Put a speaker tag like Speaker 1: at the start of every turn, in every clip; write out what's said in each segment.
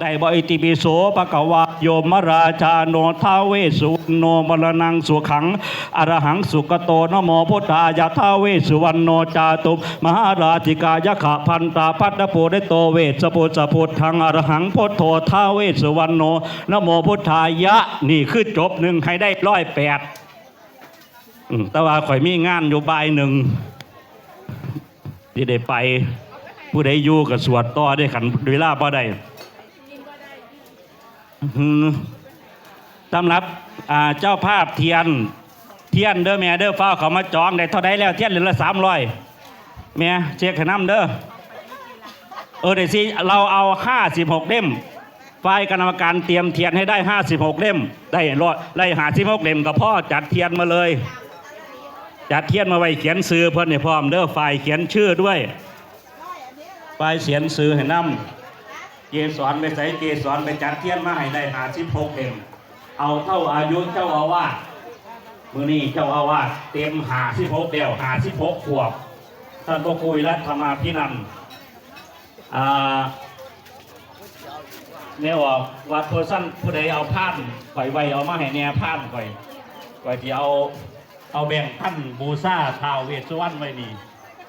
Speaker 1: ได้บอิติปิโสปะกวาโยมราชาโนท้าเวสุวรรณโนมรณังสุขังอรหังสุกโตนโมพุทธายะท้าเวสุวรรณโนจาตุมหาราธิกายะขะพันตาพัตตะโพเรโตเวสปุสะพุทธังอรหังพุทโธท้าเวสุวรรณโนนโมพุทธายะนี่คือจบหนึ่งให้ได้ร้อยแปดแต่ว่าข่อยมีงานอยู่บ่ายหนึ่งที่ได้ไปผู้ใดอยู่กับสวดต่อได้ขันเวลาบ่ได้ สำหรับเจ้าภาพเทียน เทียนเด้อแม่เด้อฟ้าเขามาจองได้เท่าไดแล้วเทียนเหลือละสามร้อยแม่เช็คให้น้ำเด้อเออเดี๋ยวสิเราเอาห้าสิบหกเล่มฝ่ายคณะกรรมการเตรียมเทียนให้ได้ห้าสิบหกเล่ม ได้รอยไล่หาสิบหกเล่มกับพ่อจัดเทียนมาเลยจัดเทียนมาไว้เขียนซื้อเพื่อนในพร้อมเด้อฝ่ายเขียนชื่อด้วยฝ่ายเขียนซื้อให้น้ำ เกสรไปใส่เกสรไปจัดเทียนมาให้ได้หาสิบหกเองเอาเท่าอายุเจ้าอาวาสมือนี้เจ้าอาวาสเต็มหาสิบหกเดียวหาสิบหกขวบท่านก็คุยและธรรมาพินันท์อ่าเนี่ยว่าวัดเพอร์สันผู้ใดเอาผ้านข่อยไว้เอามาให้แน่ผ้านข่อยข่อยที่เอาเอาแบ่งท่านบูซาท้าวเวสสุวรรณไว้นี่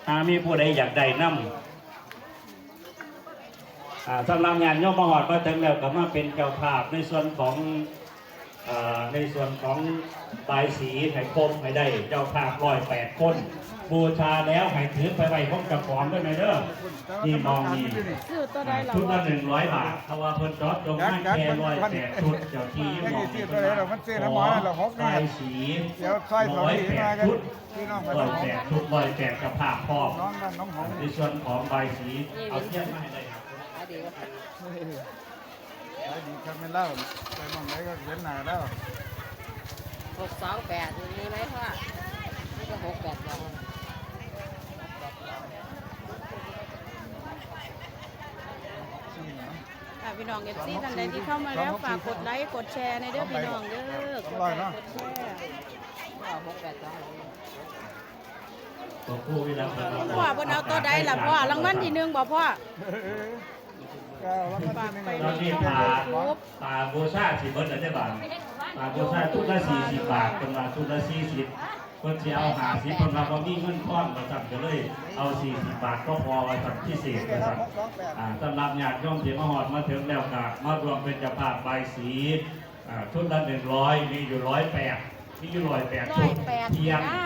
Speaker 1: ถ้ามีผู้ใดอยากได้น้ำ สำหรับงานย่อมมหอดมาถึงแล้วก็มาเป็นเจ้าภาพในส่วนของอในส่วนของบายสีไห้คมให้ได้เจ้าภาพร้อยแปดคน บูชาแล้วให้ถือไปไว้พร้อมกับของด้วยไหมเด้อนี่มองนี่ชุดละหนึ่งร้อยบาทเพราะว่าเพิ่นจอดตรงนั้นแค่ร้อยแปดชุดเจ้าที่มองนี่บายสี
Speaker 2: เดี๋ยวค่อยสอน
Speaker 1: ร้อยแปดชุด
Speaker 2: พี่น้องไป
Speaker 1: ร้อ
Speaker 2: ย
Speaker 1: แปดชุดร้อยแปดกับภาพพร้อมในส่วนของใบายสีเอาเทียนมาให้ได้ ครับ
Speaker 3: อะเดี๋ยว
Speaker 2: ไอ้ดีทำไม่เล่าไปมองไหนก็เห็นหน้าแล้ว
Speaker 3: หกสองแปดมีไหมพ่อนี่ก็หกแปดสองค่ะพี่น้องเอฟซีท่านใดที่เข้ามาแล้วฝากกดไลค์กดแชร์ในเด้อพี่น้องเด้อกดไลค์กดแชร์หกแปดสอง
Speaker 1: ตัวผู้วิลาพ
Speaker 3: พ่อเพิ่นเอาตัวใดล่ะพ่อรางวัลที่หนึ่งบ่พ่อ
Speaker 1: ตอนนี้
Speaker 3: ช่อง
Speaker 1: ปลาปลาโบซ่าสิเบิร์ดแล้วได้บาทปลาโบซ่าทุกละสี่สิบบาทเป็นว่าทุกละสี่สิบคนที่เอาหาสิบคนมาบ่มีเงินก้อนมาสั่งก็เลยเอาสี่สิบบาทก็พอไว้สั่งพิเศษมาสั่ง
Speaker 2: สำ
Speaker 1: หรับญาติโยมที่มาหอดมาถึงแล้วก็มารวมเป็นจ้าภาพใบสีอ่าชุดละหนึ่งร้อยมีอยู่ร้อยแปด มีอยู่ร้อยแปด
Speaker 3: ร้อ
Speaker 1: ชุ
Speaker 3: ย
Speaker 1: ด
Speaker 3: แปด
Speaker 1: เทียน
Speaker 3: นะ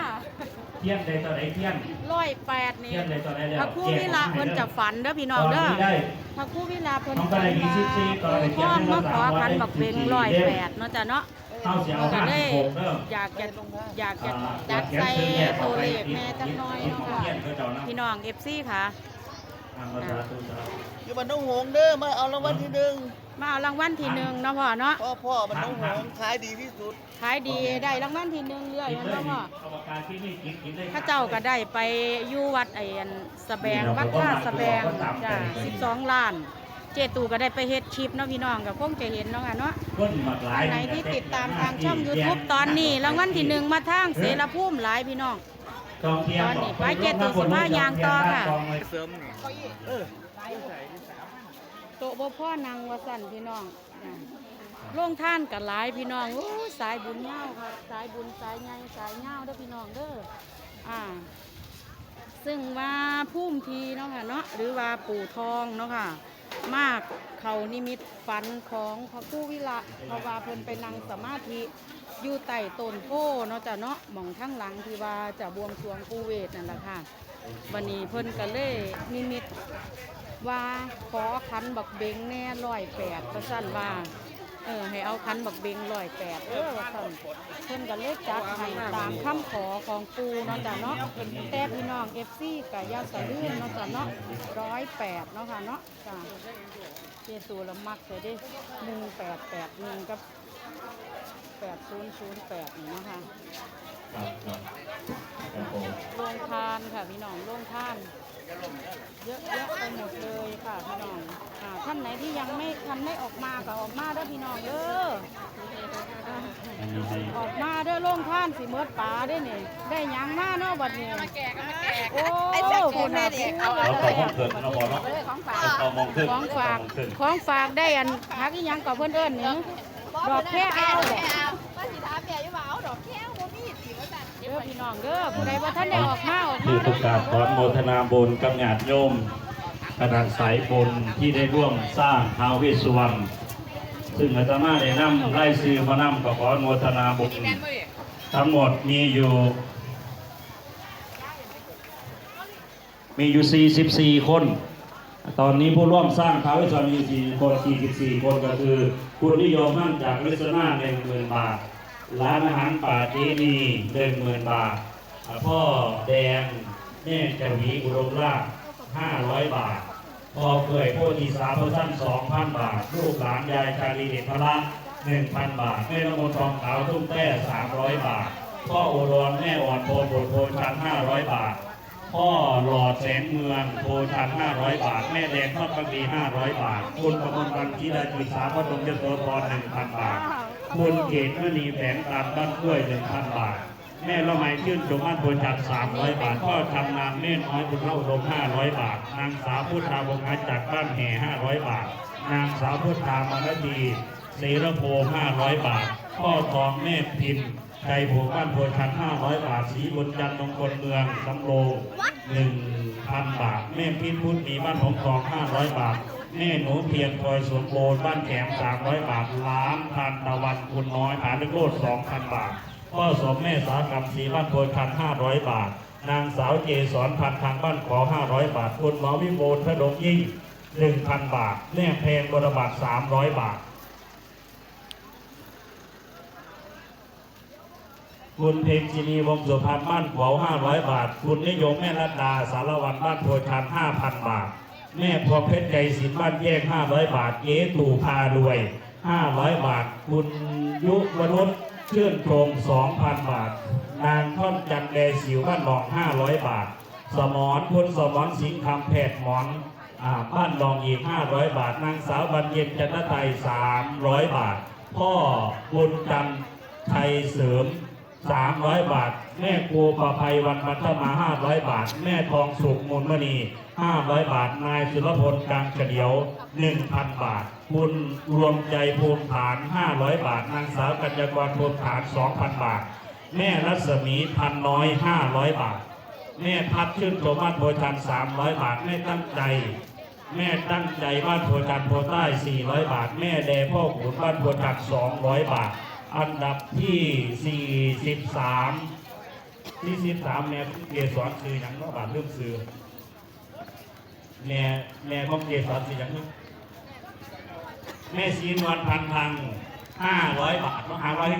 Speaker 1: เทียนในตอนไหนเทียน
Speaker 3: ร้อยแปดนี่
Speaker 1: เทียนในตอนไหนแล้ว
Speaker 3: พระครู่วิลาเพิ่นจะฝันเด้อพี่น้อง
Speaker 1: ตอน
Speaker 3: เด้อ
Speaker 1: นี้ได้
Speaker 3: พระครู่วิลาเพิ่น
Speaker 1: น้องก็
Speaker 3: ฝัน
Speaker 1: ได้ยี่
Speaker 3: ว่า
Speaker 1: สิบสี่ตอนได้
Speaker 3: ปู่
Speaker 1: เขียน
Speaker 3: พ่อ
Speaker 1: ให้เรา
Speaker 3: มาขอ
Speaker 1: สามวัน
Speaker 3: พัน
Speaker 1: ได้
Speaker 3: บักเบง
Speaker 1: 14
Speaker 3: ร้อย
Speaker 1: เด้อ
Speaker 3: แปดเนาะจ้ะเนาะ
Speaker 1: เข้าเสียเอา
Speaker 3: ก็
Speaker 1: ห้า
Speaker 3: เล
Speaker 1: สิ
Speaker 3: ย
Speaker 1: บหกเริ่ม
Speaker 3: อยากจะอยากจะจัดใส่ตัวเลขแม่จักหน้อยเนาะค่ะพี่น้องเอฟซีค่ะ
Speaker 4: อยู่บ้านน้องหงส์เด้อมาเอารางวัลที่หนึ่ง
Speaker 3: มาเอารางวัลที่หนึ่งเนาะพ่อเนาะ
Speaker 4: พ่อพ่อบ้านน้องหงส์ขายดีที่สุด
Speaker 3: ขายดีได้รางวัลที่หนึ่งเรื่อย
Speaker 1: กิน
Speaker 3: แม่น
Speaker 1: เลย
Speaker 3: บ่พ่อ
Speaker 1: เอาปากกาที่นี่กินกินเลย
Speaker 3: ข้าเจ้าก็ได้ไปอยู่วัดไอ้อันสะแบงวัดท่าสะแบงจ้ะ12ล้านเจตูก็ได้ไปเฮ็ดคลิปเนาะพี่น้องก็คงจะเห็นเนาะค่ะเนาะ
Speaker 1: คนหมักหลาย
Speaker 3: ท่านไหนที่ติดตามทางช่อง YouTube ตอนนี้รางวัลที่หนึ่งมาทางเสรภูมิหลายพี่น้อง
Speaker 1: กองเทียม
Speaker 3: ตอนนี้ไปเจ็ดตัวสิบห้ายางต่อค่ะ
Speaker 4: เสริมนี่
Speaker 3: โตะบ่พ่อนางวสันพี่น้องจ้ะโรงท่านกับหลายพี่น้องโอ้สายบุญเงาค่ะสายบุญสายใหญ่สายเงาเด้อพี่น้องเด้ออ่า ซึ่งว่าพุ่มทีเนาะค่ะเนาะหรือว่าปู่ทองเนาะค่ะ มากเขานิมิตฝันของพระกู้วิละเพราะว่าเพิ่นไปนั่งสมาธิอยู่ใต้ต้นโพเนาะจ้ะเนาะหม่องทั้งหลังที่ว่าจะบวงสรวงปูเวทนั่นแหละค่ะวันนี้เพิ่นก็เลยนิมิต ว่าขอคันบักเบงแน่ร้อยแปดประสั่นว่าเออให้เอาคันบักเบงร้อยแปดเออว่าสั่นเพิ่นก็เลยจัดให้ตามคำขอของปูเนาะจ้ะเนาะแต่พี่น้องเอฟซีกับยาสะลื่นเนาะจ้ะเนาะร้อยแปดเนาะค่ะเนาะจ้ะเจตูละมักเลยเดิหนึ่งแปดแปดหนึ่งกับแปดศูนย์ศูนย์แปดนี่เนาะค่ะ
Speaker 1: ครับครับครับผม
Speaker 3: โรงทานค่ะพี่น้องโรงทาน เยอะแยะไปหมดเลยค่ะพี่น้องอ่าท่านไหนที่ยังไม่ทันได้ออกมาก็ออกมาเด้อพี่น้องเด้ออ่า
Speaker 1: อันนี้ให้
Speaker 3: ออกมาเด้อโล่งท่านสิเมิดป่าได้นี่ได้หยังมาเนาะบัดนี้โอ้คนน่ะผู้
Speaker 1: เราขอห้องเกิดเราขอเนาะเอามองขึ้น
Speaker 3: ของฝาก
Speaker 1: เมองขึ้น
Speaker 3: ของฝากได้อันพักอีหยังกับเพื่อนเอิ้นนี่ดอกแค่เอาบ่
Speaker 5: ว่าสิถามแม่อยู่ว่าเอาดอก แก้วบ่มีสิว่าซั่น
Speaker 3: เด้อพี่น้องเด้อผู้ใดว่าท่านได้ออกมาออก
Speaker 1: คื
Speaker 3: มา
Speaker 1: อประกาศขออนุโมทนาบุญกับญาติโยมคณะสายบุญที่ได้ร่วมสร้างท้าวเวสสุวรรณซึ่งอาตมาได้นำไล่ซื้อมานำก็ขออนุโมทนาบุญทั้งหมดมีอยู่ มีอยู่ 44 คน ตอนนี้ผู้ร่วมสร้างท้าวเวสสุวรรณมี4คน44 คนก็คือ คุณนิยมมั่นจากลิศนา10,000บาท ร้านอาหารป่าจีนี10,000บาท พ่อแดงแม่จวีอุดมราช500บาท พ่อเคยโพธิสาพท่าน2,000บาท ลูกหลานยายชาลีเดชพระ1,000บาท แม่ละมนทองขาวทุ่งแต้300บาท พ่อโอรอนแม่อ่อนโพบทโพชัน500บาท พ่อหลอดแสงเมืองโพชัน500บาท แม่แดงทอดบางดี500บาท คุณกมวลวันจีดาจิตสาพระดงยศโสธร1,000บาท คุณเกตมณีแผนตามบ้านกล้วย1,000บาท แม่ละไมชื่นชมบ้านโพชัน300บาทพ่อทำนามเม่น้อยบุญเล่าลม500บาท นางสาวพุทธาวงศ์จากบ้านแห่500บาท นางสาวพุทธามานดีเสรโพ500บาท พ่อทองแม่พิมพ์ไก่ผูกบ้านโพชัน500บาท สีบุญจันทร์มงคลเมืองสำโรง1,000บาท แม่พิมพ์พุทธมีบ้านหงทอง500บาท แม่หนูเพียงคอยสวนโบนบ้านแขม300บาทล้านพันตะวันคุณน้อยผาลึกโลด2,000บาทพ่อสมแม่สากับสีบ้านโพชัน500บาท นางสาวเจสอนพันทางบ้านขอ500บาท คุณหมอวิโบลพระดงยิ่ง1,000บาทแม่เพงบรบัตร300บาท คุณเพญจินีวงสุพรรณบ้านขวาว500บาท คุณนิยมแม่รัตดาสารวันบ้านโพชัน5,000บาท แม่พวงเพชรใจสินบ้านแยก500บาทเก๋ตู่พารวย500บาท คุณยุวนุชเชื่อนโครง2,000บาท นางท่อนจันแดสิวบ้านหนอง500บาท สมรคุณสมรสิงห์คำแพทย์หมอนอบ้านดองอีก 500 บาท นางสาวบรรเย็นจันทไทย300 บาท พ่อบุญจันไทยเสริม 300 บาท แม่ครูประภัยวันมัทมา 500 บาท แม่ทองสุขมูลมณี 500 บาท นายสุรพลกลางเฉลียว 1,000 บาท คุณรวมใจภูมิฐาน 500 บาท นางสาวกัญญากรภูมิฐาน 2,000 บาท แม่รัศมีพันน้อย 500 บาท แม่พัดชื่นโทมัสโพชัน300 บาท แม่ตั้งใจแม่ตั้งใจบ้านโพชันโพใต้ 400 บาท แม่แดพ่อขุนบ้านโพชัน200 บาท อันดับที่ 43 ที่13แม่เกศรซื้อหยังเนาะบาทเริ่มซื้อแม่แม่ของเกศรซื้อหยังเนาะแม่ชีนวลพันพัง500 บาทเนาะ500